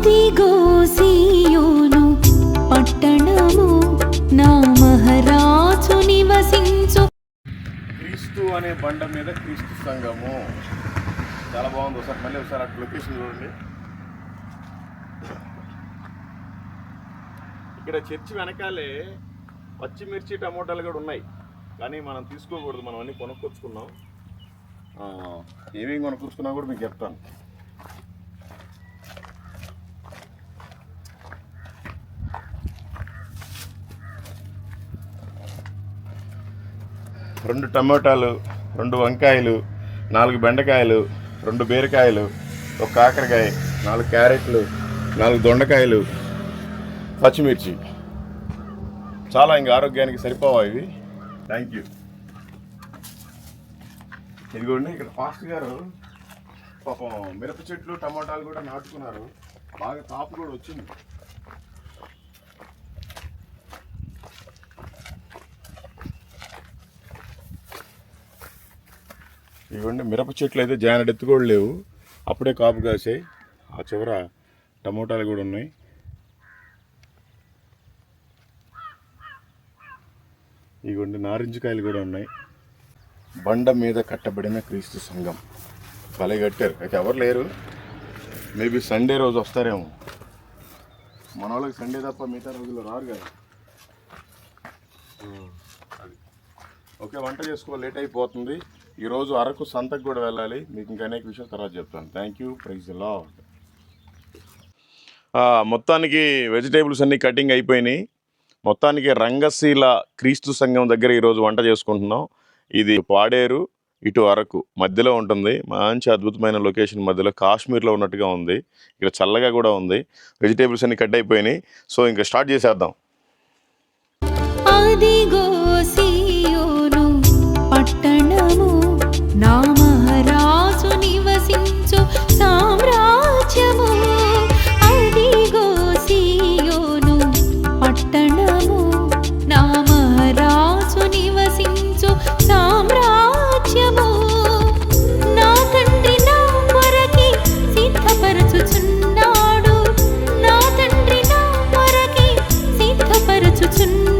అదిగో సీయోను పట్టణము నా మహారాజు నివసించు. క్రీస్తు అనే బండ మీద క్రీస్తు సంఘము. చాలా బాగుంది ఒకసారి మళ్ళీ ఒకసారి అటు లొకేషన్ చూడండి. ఇక్కడ చర్చి వెనకాలే పచ్చిమిర్చి టమోటాలు కూడా ఉన్నాయి. కానీ మనం తీసుకోకూడదు మనం అన్ని కొనుక్కొచ్చుకున్నాం. ఏమేమి కొనుక్కొచ్చుకున్నా కూడా మీకు చెప్తాను. రెండు టమోటాలు రెండు వంకాయలు నాలుగు బెండకాయలు రెండు బీరకాయలు ఒక కాకరకాయ నాలుగు క్యారెట్లు నాలుగు దొండకాయలు పచ్చిమిర్చి. చాలా ఇంకా ఆరోగ్యానికి సరిపోవా ఇవి? థ్యాంక్ యూ ఇదిగోండి ఇక్కడ ఫాస్ట్ గారు పాపం మిరప చెట్లు టమాటాలు కూడా నాటుకున్నారు. బాగా తాపు కూడా వచ్చింది. ఇవ్వండి. మిరప చెట్లు అయితే జానెడు కూడా లేవు. అప్పుడే కాపు కాసాయి. ఆ చివర టమోటాలు కూడా ఉన్నాయి. ఇవ్వండి నారింజకాయలు కూడా ఉన్నాయి. బండ మీద కట్టబడిన క్రీస్తు సంఘం. భలే కట్టారు. అయితే ఎవరు లేరు? మేబీ సండే రోజు వస్తారేమో. మన వాళ్ళకి సండే తప్ప మిగతా రోజుల్లో రారు కదా. ఓకే వంట చేసుకో లేట్ అయిపోతుంది. ఈరోజు అరకు సంతకు కూడా వెళ్ళాలి. మీకు ఇంకా అనేక విషయాలు తర్వాత చెప్తాను. థ్యాంక్ యూ ప్రైజ్ లా మొత్తానికి వెజిటేబుల్స్ అన్నీ కటింగ్ అయిపోయినాయి. మొత్తానికి రంగశీల క్రీస్తు సంఘం దగ్గర ఈరోజు వంట చేసుకుంటున్నాం. ఇది పాడేరు ఇటు అరకు మధ్యలో ఉంటుంది. మంచి అద్భుతమైన లొకేషన్ మధ్యలో. కాశ్మీర్లో ఉన్నట్టుగా ఉంది. ఇక్కడ చల్లగా కూడా ఉంది. వెజిటేబుల్స్ అన్ని కట్ అయిపోయినాయి. సో ఇంకా స్టార్ట్ చేసేద్దాం. tonight.